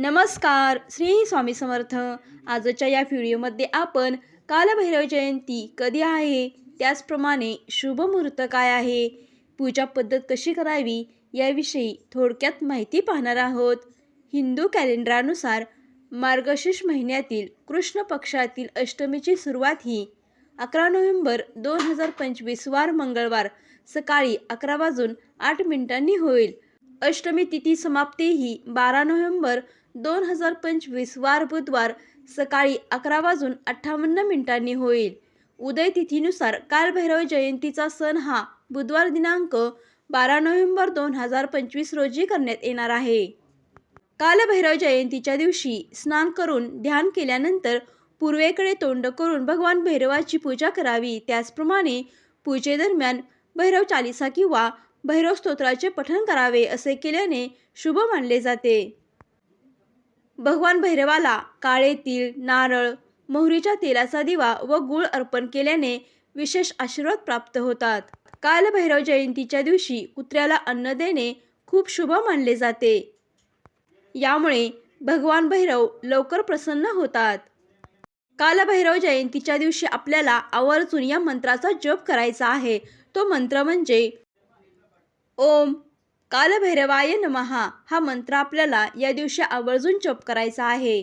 नमस्कार श्री स्वामी समर्थ. आजच्या या व्हिडिओमध्ये आपण कालभैरव जयंती कधी आहे? त्याचप्रमाणे शुभ मुहूर्त काय आहे? पूजा पद्धत कशी करावी? याविषयी थोडक्यात माहिती पाहणार आहोत. हिंदू कॅलेंडरानुसार मार्गशीर्ष महिन्यातील कृष्ण पक्षातील अष्टमीची सुरुवात ही अकरा नोव्हेंबर दोन हजार पंचवीस वार मंगळवार सकाळी अकरा वाजून आठ मिनिटांनी होईल. अष्टमी तिथी समाप्ती ही बारा नोव्हेंबर दोन हजार पंचवीस वार बुधवार सकाळी अकरा वाजून अठ्ठावन्न मिनिटांनी होईल. उदय तिथीनुसार कालभैरव जयंतीचा सण हा बुधवार दिनांक बारा नोव्हेंबर दोन हजार पंचवीस रोजी करण्यात येणार आहे. कालभैरव जयंतीच्या दिवशी स्नान करून ध्यान केल्यानंतर पूर्वेकडे तोंड करून भगवान भैरवाची पूजा करावी. त्याचप्रमाणे पूजेदरम्यान भैरव चालिसा किंवा भैरव स्तोत्राचे पठण करावे असे केल्याने शुभ मानले जाते. भगवान भैरवाला काळे तीळ नारळ मोहरीच्या तेलाचा दिवा व गुळ अर्पण केल्याने विशेष आशीर्वाद प्राप्त होतात. कालभैरव जयंतीच्या दिवशी कुत्र्याला अन्न देणे खूप शुभ मानले जाते. यामुळे भगवान भैरव लवकर प्रसन्न होतात. कालभैरव जयंतीच्या दिवशी आपल्याला आवर्जून या मंत्राचा जप करायचा आहे. तो मंत्र म्हणजे ओम. कालभैरवाय नमहा हा मंत्र आपल्याला या दिवशी आवर्जून जप करायचा आहे.